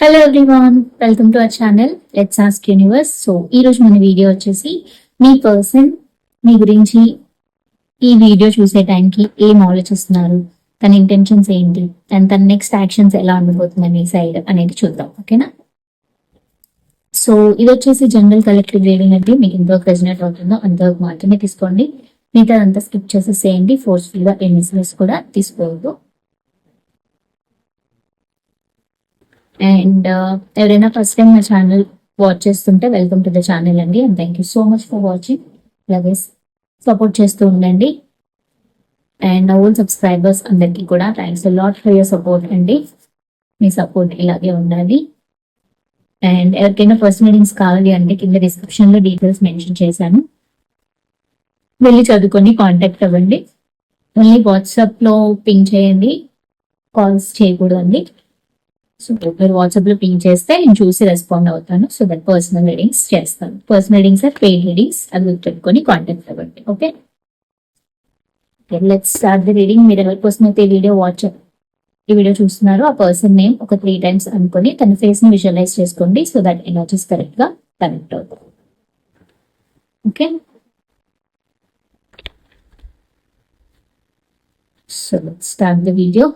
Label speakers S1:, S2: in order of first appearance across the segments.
S1: Hello everyone welcome to our channel let's ask universe so ఈ రోజు మన video వచ్చేసి మీ పర్సన్ మీ గురించి ఈ వీడియో చూసే టైంకి ఏం ఆలోచిస్తున్నారు? తన ఇంటెన్షన్స్ ఏంటి? అండ్ తన నెక్స్ట్ యాక్షన్స్ ఎలా ఉండబోతుంది మీ సైడ్ అనేది చూద్దాం ఓకేనా సో ఇది వచ్చేసి జనరల్ కలెక్టివ్ రీడింగ్ అంటే మీకు ఎంతవరకు రెజినేట్ అవుతుందో అంతవరకు మాత్రమే తీసుకోండి. మిగతా అంతా స్కిప్ చేసేసేయండి. ఫోర్స్ఫుల్గా గా కూడా తీసుకోవద్దు. అండ్ uh, ఎవరైనా ఫస్ట్ టైం నా ఛానల్ వాచ్ చేస్తుంటే వెల్కమ్ టు ద ఛానల్ అండి. And thank you so much for watching అలాగే సపోర్ట్ చేస్తూ ఉండండి. అండ్ ఓల్ సబ్స్క్రైబర్స్ అందరికీ కూడా thanks lot for your support అండి. మీ సపోర్ట్ ఇలాగే ఉండాలి. అండ్ ఎవరికైనా ఫస్ట్ మీటింగ్స్ కావాలి అంటే కింద డిస్క్రిప్షన్లో డీటెయిల్స్ మెన్షన్ చేశాను. వెళ్ళి చదువుకొని కాంటాక్ట్ అవ్వండి. ఓన్లీ వాట్సాప్లో పింక్ చేయండి. కాల్స్ చేయకూడదండి. సో మీరు వాట్సాప్లో పింక్ చేస్తే నేను చూసి రెస్పాండ్ అవుతాను. సో దట్ పర్సనల్ రీడింగ్స్ చేస్తాను. Personal readings or paid readings అది గుర్తుపెట్టుకొని కాంటాక్ట్ అవ్వండి. Okay let start the reading మీరు ఎవరి కోసం అయితే ఈ వీడియో వాచ్ ఈ వీడియో చూస్తున్నారో ఆ పర్సన్ నేమ్ ఒక త్రీ టైమ్స్ అనుకొని తన ఫేస్ని విజువలైజ్ చేసుకోండి. సో దట్ ఎనర్జీస్ కరెక్ట్గా కనెక్ట్ అవుతుంది. Okay so start the video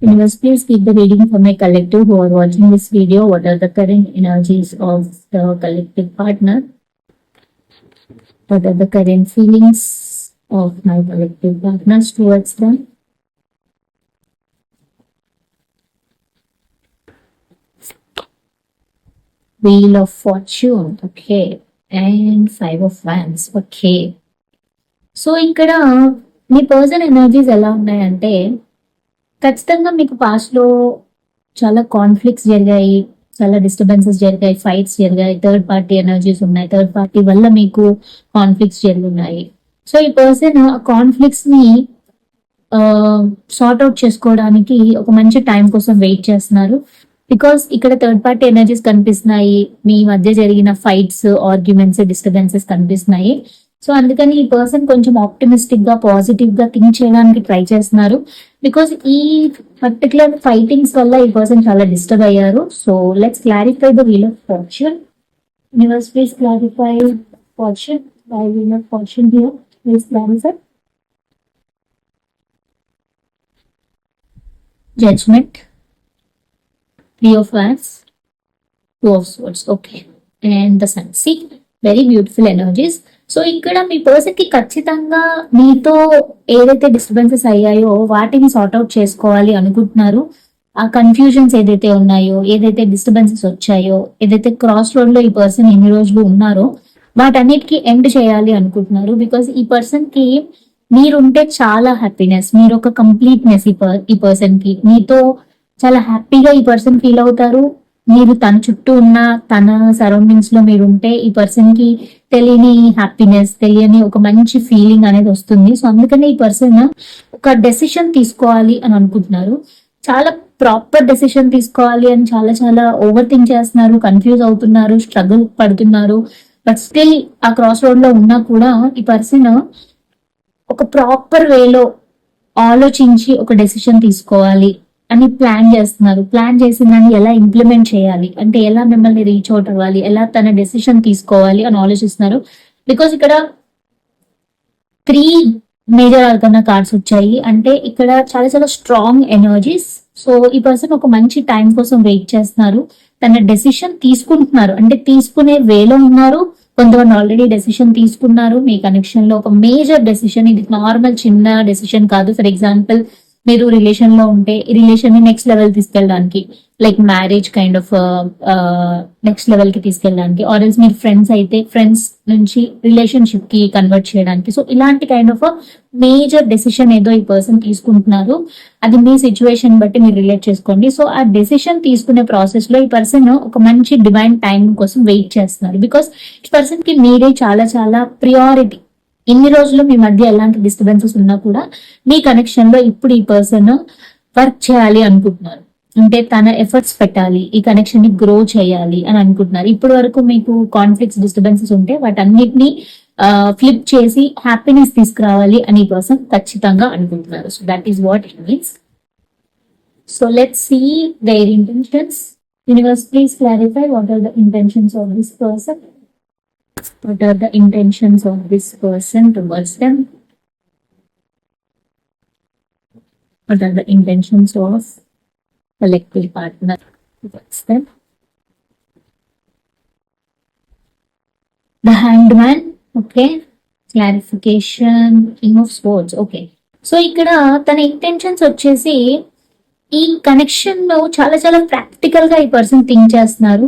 S1: Universe, please keep the reading for my collective who are watching this video. What are the current energies of the collective partner? What are the current feelings of my collective partners towards them? Wheel of Fortune, okay. And Five of Wands, okay. So ఇక్కడ మీ person energies ఎలా ఉన్నాయంటే ఖచ్చితంగా మీకు పాస్ట్లో చాలా conflicts జరిగాయి చాలా డిస్టర్బెన్సెస్ జరిగాయి ఫైట్స్ జరిగాయి థర్డ్ పార్టీ ఎనర్జీస్ ఉన్నాయి థర్డ్ పార్టీ వల్ల మీకు కాన్ఫ్లిక్ట్స్ జరిగినాయి. సో ఈ పర్సన్ ఆ కాన్ఫ్లిక్ట్స్ని సార్ట్ అవుట్ చేసుకోవడానికి ఒక మంచి టైం కోసం వెయిట్ చేస్తున్నారు. బికాస్ ఇక్కడ థర్డ్ పార్టీ ఎనర్జీస్ కనిపిస్తున్నాయి మీ మధ్య జరిగిన ఫైట్స్ ఆర్గ్యుమెంట్స్ డిస్టర్బెన్సెస్ కనిపిస్తున్నాయి. సో అందుకని ఈ పర్సన్ కొంచెం ఆప్టిమిస్టిక్గా పాజిటివ్గా థింక్ చేయడానికి ట్రై చేస్తున్నారు. బికాస్ ఈ పర్టికులర్ ఫైటింగ్స్ వల్ల ఈ పర్సన్ చాలా డిస్టర్బ్ అయ్యారు. So let's clarify the wheel of fortune universe please clarify fortune by wheel of fortune here please clarify judgement three of wands two of swords okay and the sun see very beautiful energies so ఇక్కడ మీ పర్సన్కి ఖచ్చితంగా మీతో ఏదైతే disturbances అయ్యాయో వాటిని sort out చేసుకోవాలి అనుకుంటున్నారు. ఆ కన్ఫ్యూజన్స్ ఏదైతే ఉన్నాయో ఏదైతే డిస్టర్బెన్సెస్ వచ్చాయో ఏదైతే క్రాస్ రోడ్లో ఈ పర్సన్ ఎన్ని రోజులు ఉన్నారో వాటన్నిటికి ఎండ్ చేయాలి అనుకుంటున్నారు. బికాస్ ఈ పర్సన్కి మీరుంటే చాలా హ్యాపీనెస్ మీరు ఒక కంప్లీట్నెస్ ఈ పర్ ఈ పర్సన్కి. మీతో చాలా హ్యాపీగా ఈ పర్సన్ ఫీల్ అవుతారు. మీరు తన చుట్టూ ఉన్న తన సరౌండింగ్స్లో మీరు ఉంటే ఈ పర్సన్కి తెలియని హ్యాపీనెస్ తెలియని ఒక మంచి ఫీలింగ్ అనేది వస్తుంది. సో అందుకనే ఈ పర్సన్ ఒక డెసిషన్ తీసుకోవాలి అని అనుకుంటున్నారు. చాలా ప్రాపర్ డెసిషన్ తీసుకోవాలి అని చాలా చాలా ఓవర్ థింక్ చేస్తున్నారు కన్ఫ్యూజ్ అవుతున్నారు స్ట్రగుల్ పడుతున్నారు. బట్ స్టిల్ ఆ క్రాస్ రోడ్లో ఉన్నా కూడా ఈ పర్సన్ ఒక ప్రాపర్ వేలో ఆలోచించి ఒక డెసిషన్ తీసుకోవాలి. అని ప్లాన్ చేస్తున్నారు. ప్లాన్ చేసిన దాన్ని ఎలా ఇంప్లిమెంట్ చేయాలి? అంటే ఎలా మిమ్మల్ని రీచ్ అవుట్ అవ్వాలి? ఎలా తన డెసిషన్ తీసుకోవాలి అని ఆలోచిస్తున్నారు. బికాస్ ఇక్కడ త్రీ మేజర్ ఆర్గన కార్డ్స్ వచ్చాయి. అంటే ఇక్కడ చాలా చాలా స్ట్రాంగ్ ఎనర్జీస్ సో ఈ పర్సన్ ఒక మంచి టైం కోసం వెయిట్ చేస్తున్నారు. తన డెసిషన్ తీసుకుంటున్నారు. అంటే తీసుకునే వేలో ఉన్నారు. కొంతమంది ఆల్రెడీ డెసిషన్ తీసుకున్నారు. మీ కనెక్షన్లో ఒక మేజర్ డెసిషన్ ఇది నార్మల్ చిన్న డెసిషన్ కాదు. ఫర్ ఎగ్జాంపుల్ మీరు రిలేషన్లో ఉంటే ఈ రిలేషన్ని నెక్స్ట్ లెవెల్ తీసుకెళ్ళడానికి like marriage kind of next లెవెల్కి తీసుకెళ్ళడానికి ఆర్ ఎల్స్ మీరు ఫ్రెండ్స్ అయితే ఫ్రెండ్స్ నుంచి రిలేషన్షిప్కి కన్వర్ట్ చేయడానికి. సో ఇలాంటి కైండ్ ఆఫ్ మేజర్ డెసిషన్ ఏదో ఈ పర్సన్ తీసుకుంటున్నారు. అది మీ సిచ్యువేషన్ బట్టి మీరు రిలేట్ చేసుకోండి. సో ఆ డెసిషన్ తీసుకునే ప్రాసెస్లో ఈ పర్సన్ ఒక మంచి డివైన్ టైం కోసం వెయిట్ చేస్తున్నారు. బికాస్ ఈ పర్సన్కి మీరే చాలా చాలా ప్రియారిటీ ఇన్ని రోజులు మీ మధ్య ఎలాంటి డిస్టర్బెన్సెస్ ఉన్నా కూడా మీ కనెక్షన్లో ఇప్పుడు ఈ పర్సన్ వర్క్ చేయాలి అనుకుంటున్నారు. అంటే తన ఎఫర్ట్స్ పెట్టాలి ఈ కనెక్షన్ని గ్రో చేయాలి అని అనుకుంటున్నారు. ఇప్పటి వరకు మీకు కాన్ఫ్లిక్ట్స్ డిస్టర్బెన్సెస్ ఉంటే వాటన్నిటిని ఫ్లిప్ చేసి హ్యాపీనెస్ తీసుకురావాలి అని పర్సన్ ఖచ్చితంగా అనుకుంటున్నారు. So that is what it means so let see their intentions universe please clarify what are the intentions of this person what are the intentions of this person towards them what are the intentions of collective partner towards them the handman, okay clarification king of swords okay so ఇక్కడ తన intentions వచ్చేసి ఈ కనెక్షన్లో చాలా చాలా ప్రాక్టికల్గా ఈ person think చేస్తున్నారు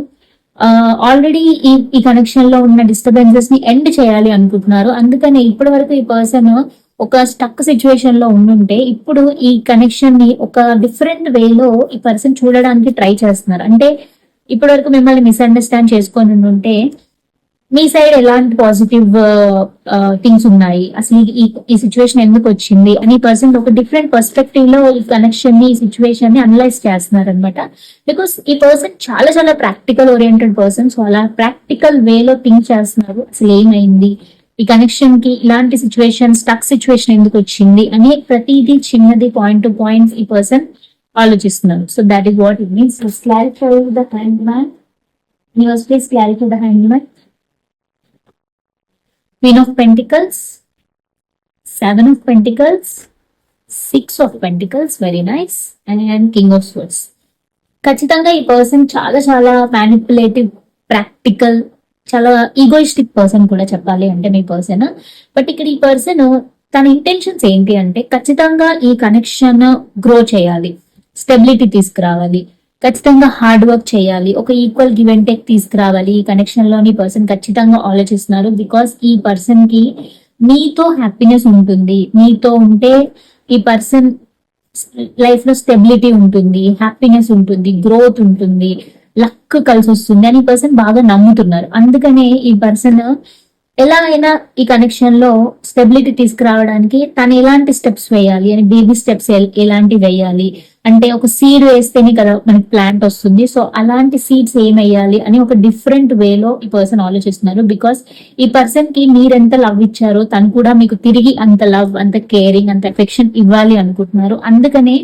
S1: ఆల్రెడీ ఈ ఈ కనెక్షన్లో ఉన్న డిస్టర్బెన్సెస్ని ఎండ్ చేయాలి అనుకుంటున్నారు. అందుకని ఇప్పటి వరకు ఈ పర్సన్ ఒక స్టక్ సిచ్యువేషన్లో ఉండుంటే ఇప్పుడు ఈ కనెక్షన్ని ఒక డిఫరెంట్ వేలో ఈ పర్సన్ చూడడానికి ట్రై చేస్తున్నారు. అంటే ఇప్పటి వరకు మిమ్మల్ని మిస్అండర్స్టాండ్ చేసుకొని ఉంటే మీ సైడ్ ఎలాంటి పాజిటివ్ థింగ్స్ uh, uh, ఉన్నాయి? అసలు ఈ ఈ సిచ్యువేషన్ ఎందుకు వచ్చింది? అని పర్సన్ ఒక డిఫరెంట్ పర్స్పెక్టివ్లో ఈ కనెక్షన్ని ఈ సిచ్యువేషన్ని అనలైజ్ చేస్తున్నారు అనమాట బికాస్ ఈ పర్సన్ చాలా చాలా ప్రాక్టికల్ ఓరియంటెడ్ పర్సన్ సో అలా ప్రాక్టికల్ వేలో థింక్ చేస్తున్నారు. అసలు ఏమైంది? ఈ కనెక్షన్కి ఇలాంటి సిచ్యువేషన్ స్టక్ సిచ్యువేషన్ ఎందుకు వచ్చింది? అని ప్రతిదీ చిన్నది పాయింట్ టు పాయింట్ ఈ పర్సన్ ఆలోచిస్తున్నారు. So that is what it means clarify the hand man use please clarify the hand man queen of pentacles seven of pentacles six of pentacles very nice and and king of swords ఖచ్చితంగా ఈ person చాలా చాలా manipulative practical చాలా egoistic person కూడా చెప్పాలి అంటే మీ person but ఇక్కడ ఈ పర్సన్ తన ఇంటెన్షన్స్ ఏంటి అంటే ఖచ్చితంగా ఈ కనెక్షన్ గ్రో చేయాలి స్టెబిలిటీ తీసుకురావాలి. ఖచ్చితంగా హార్డ్ వర్క్ చేయాలి. ఒక ఈక్వల్ గివ్ అండ్ టేక్ తీసుకురావాలి. ఈ కనెక్షన్లోని పర్సన్ ఖచ్చితంగా ఆలోచిస్తున్నారు బికాస్ ఈ పర్సన్కి మీతో హ్యాపీనెస్ ఉంటుంది. మీతో ఉంటే ఈ పర్సన్ లైఫ్లో స్టెబిలిటీ ఉంటుంది హ్యాపీనెస్ ఉంటుంది గ్రోత్ ఉంటుంది లక్ కలిసి వస్తుంది అని పర్సన్ బాగా నమ్ముతున్నారు. అందుకనే ఈ పర్సన్ ఎలా అయినా ఈ కనెక్షన్లో స్టెబిలిటీ తీసుకురావడానికి తను ఎలాంటి స్టెప్స్ వేయాలి? అని బేబీ స్టెప్స్ ఎలాంటి వేయాలి? అంటే ఒక సీడ్ వేస్తేనే కదా మనకి ప్లాంట్ వస్తుంది. సో అలాంటి సీడ్స్ ఏం వేయాలి? అని ఒక డిఫరెంట్ వేలో ఈ పర్సన్ ఆలోచిస్తున్నారు. బికాస్ ఈ పర్సన్కి మీరెంత లవ్ ఇచ్చారో తను కూడా మీకు తిరిగి అంత లవ్ అంత కేరింగ్ అంత ఎఫెక్షన్ ఇవ్వాలి అనుకుంటున్నారు. అందుకనే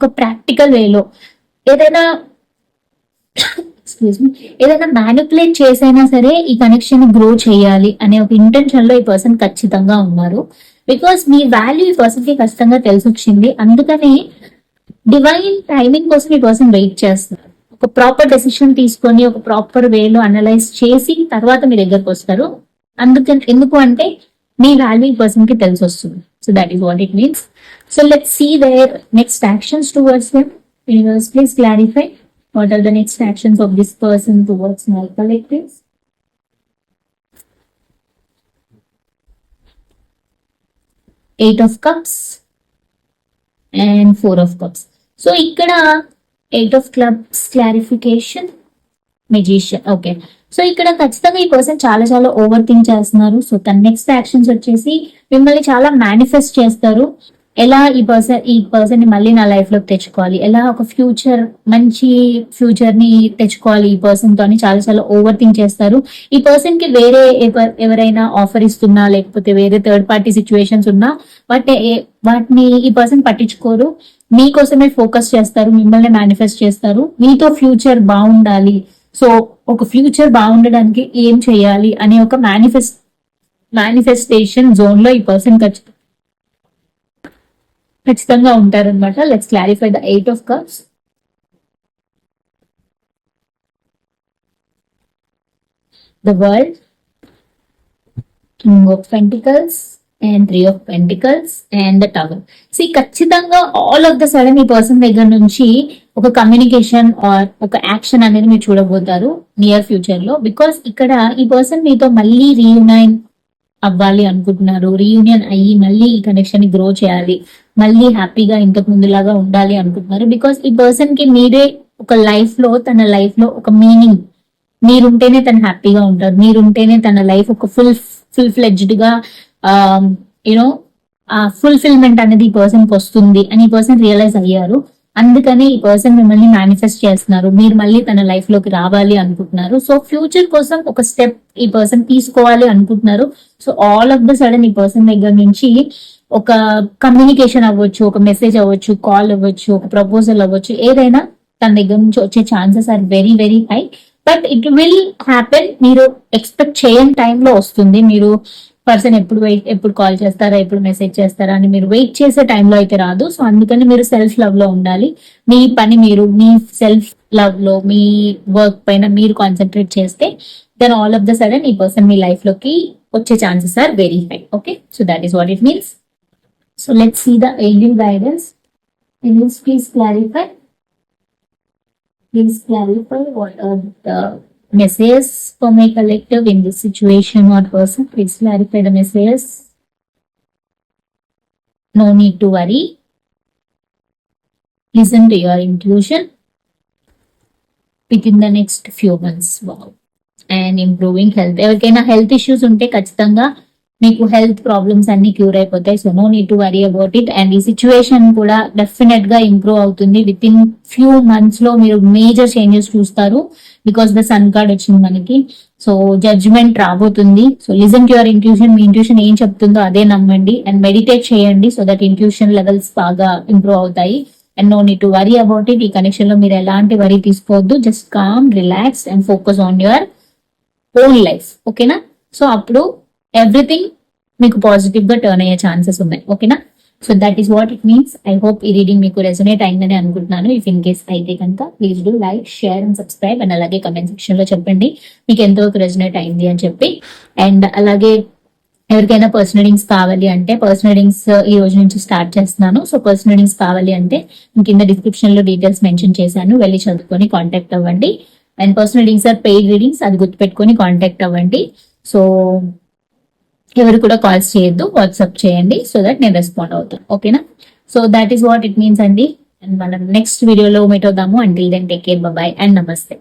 S1: ఒక ప్రాక్టికల్ వేలో ఏదైనా ఎక్స్క్యూజ్ మీ ఏదైనా మ్యానిపులేట్ చేసైనా సరే ఈ కనెక్షన్ గ్రో చేయాలి అనే ఒక ఇంటెన్షన్లో ఈ పర్సన్ ఖచ్చితంగా ఉన్నారు. బికాస్ మీ వాల్యూ ఈ పర్సన్కి ఖచ్చితంగా తెలిసి వచ్చింది అందుకని డివైన్ టైమింగ్ కోసం ఈ పర్సన్ వెయిట్ చేస్తారు. ఒక ప్రాపర్ డెసిషన్ తీసుకొని ఒక ప్రాపర్ వేలో అనలైజ్ చేసి తర్వాత మీ దగ్గరకు వస్తారు. అందుకని ఎందుకు అంటే మీ వాల్యూ ఈ పర్సన్కి తెలిసి వస్తుంది so that is what it means so let see their next actions towards them universe please clarify what are the next actions of this person towards my collectives? Eight of Cups and Four of Cups. So ఇక్కడ eight of clubs clarification magician okay so ఇక్కడ ఖచ్చితంగా ఈ person చాలా చాలా over think చేస్తున్నారు so తన next actions వచ్చేసి మిమ్మల్ని చాలా మేనిఫెస్ట్ చేస్తారు ఎలా ఈ పర్సన్ ఈ పర్సన్ని మళ్ళీ నా లైఫ్లోకి తెచ్చుకోవాలి? ఎలా ఒక ఫ్యూచర్ మంచి ఫ్యూచర్ని తెచ్చుకోవాలి ఈ పర్సన్తో అని చాలా చాలా ఓవర్ థింక్ చేస్తారు. ఈ పర్సన్కి వేరే ఎవరైనా ఆఫర్ ఇస్తున్నా లేకపోతే వేరే థర్డ్ పార్టీ సిచ్యువేషన్స్ ఉన్నా వాటి వాటిని ఈ పర్సన్ పట్టించుకోరు. మీకోసమే ఫోకస్ చేస్తారు మిమ్మల్ని మేనిఫెస్ట్ చేస్తారు. మీతో ఫ్యూచర్ బాగుండాలి. సో ఒక ఫ్యూచర్ బాగుండడానికి ఏం చేయాలి అనే ఒక మేనిఫెస్ట్ మేనిఫెస్టేషన్ జోన్లో ఈ పర్సన్ ఖచ్చితంగా ఖచ్చితంగా ఉంటారనమాట let's clarify the eight of cups the world king of pentacles and three of pentacles and the tower see ఖచ్చితంగా ఆల్ ఆఫ్ ద సడన్ ఈ పర్సన్ దగ్గర నుంచి ఒక కమ్యూనికేషన్ ఆర్ ఒక యాక్షన్ అనేది మీరు చూడబోతారు నియర్ ఫ్యూచర్లో. బికాస్ ఇక్కడ ఈ పర్సన్ మీతో మళ్ళీ రీయునైన్ అవ్వాలి అనుకుంటున్నారు. రీయూనియన్ అయ్యి మళ్ళీ ఈ కనెక్షన్ని గ్రో చేయాలి. మళ్ళీ హ్యాపీగా ఇంతకు ముందులాగా ఉండాలి అనుకుంటున్నారు. బికాస్ ఈ పర్సన్కి మీరే ఒక లైఫ్లో తన లైఫ్లో ఒక మీనింగ్ మీరుంటేనే తను హ్యాపీగా ఉంటారు మీరుంటేనే తన లైఫ్ ఒక ఫుల్ ఫుల్ ఫ్లెడ్జ్డ్గా um, యూనో ఆ ఫుల్ఫిల్మెంట్ అనేది ఈ పర్సన్కి వస్తుంది అని ఈ పర్సన్ రియలైజ్ అయ్యారు. అందుకని ఈ పర్సన్ మిమ్మల్ని మేనిఫెస్ట్ చేస్తున్నారు. మీరు మళ్ళీ తన లైఫ్లోకి రావాలి అనుకుంటున్నారు. సో ఫ్యూచర్ కోసం ఒక స్టెప్ ఈ పర్సన్ తీసుకోవాలి అనుకుంటున్నారు. So all of the sudden ఈ పర్సన్ దగ్గర నుంచి ఒక కమ్యూనికేషన్ అవ్వచ్చు ఒక మెసేజ్ అవ్వచ్చు కాల్ అవ్వచ్చు ఒక ప్రపోజల్ అవ్వచ్చు ఏదైనా తన దగ్గర నుంచి వచ్చే chances are very very high but it will happen మీరు ఎక్స్పెక్ట్ చేయని టైంలో వస్తుంది. మీరు పర్సన్ ఎప్పుడు వెయిట్ ఎప్పుడు కాల్ చేస్తారా ఎప్పుడు మెసేజ్ చేస్తారా అని మీరు వెయిట్ చేసే టైంలో అయితే రాదు. సో అందుకని మీరు సెల్ఫ్ లవ్లో ఉండాలి. మీ పని మీరు మీ సెల్ఫ్ లవ్లో మీ వర్క్ పైన మీరు కాన్సన్ట్రేట్ చేస్తే then all of the sudden ఈ పర్సన్ మీ లైఫ్లోకి వచ్చే chances are very high. Okay so that is what it means so let see the angel guidance angels please clarify. Please clarify what are messages for my collective in this situation or person please clarify the messages no need to worry listen to your intuition within the next few months wow and improving health ఎవరికైనా health issues ఉంటే ఖచ్చితంగా మీకు health problems అన్ని cure అయిపోతాయి. So no need to worry about it and ఈ situation కూడా డెఫినెట్గా improve అవుతుంది. విత్ ఇన్ ఫ్యూ మంత్స్లో మీరు మేజర్ చేంజెస్ చూస్తారు. బికాస్ ద సన్ కార్డ్ వచ్చింది మనకి. సో జడ్జ్మెంట్ రాబోతుంది. So listen to your intuition me intuition ఏం చెప్తుందో అదే నమ్మండి. అండ్ మెడిటేట్ చేయండి సో దట్ ఇంట్యూషన్ లెవెల్స్ బాగా ఇంప్రూవ్ అవుతాయి. And no need to worry about it ఈ కనెక్షన్లో మీరు ఎలాంటి వరీ తీసుకోవద్దు. Just calm relax and focus on your own life ఓకేనా సో అప్పుడు ఎవ్రీథింగ్ మీకు పాజిటివ్గా టర్న్ అయ్యే ఛాన్సెస్ ఉన్నాయి. ఓకేనా so that is what it means I hope ఈ రీడింగ్ మీకు రెజొనేట్ అయిందని అనుకుంటున్నాను. ఇఫ్ ఇన్ కేస్ అయితే కనుక please do like share and subscribe and అలాగే కమెంట్ సెక్షన్లో చెప్పండి. మీకు ఎంతవరకు రెజొనేట్ అయింది అని చెప్పి. అండ్ అలాగే ఎవరికైనా పర్సనల్ రీడింగ్స్ కావాలి అంటే పర్సనల్ రీడింగ్స్ uh, ఈ రోజు నుంచి స్టార్ట్ చేస్తున్నాను. సో పర్సనల్ రీడింగ్స్ కావాలి అంటే కింద డిస్క్రిప్షన్లో డీటెయిల్స్ మెన్షన్ చేశాను. వెళ్ళి చదువుకొని కాంటాక్ట్ అవ్వండి. And personal readings or paid readings అది గుర్తుపెట్టుకొని కాంటాక్ట్ అవ్వండి. సో ఎవరు కూడా కాల్స్ చేయొద్దు వాట్సాప్ చేయండి సో దట్ నేను రెస్పాండ్ అవుతాను. ఓకేనా so that is what it means అండి. అండ్ మనం నెక్స్ట్ వీడియోలో మీట్ అవుదాము. Until then take care bye and నమస్తే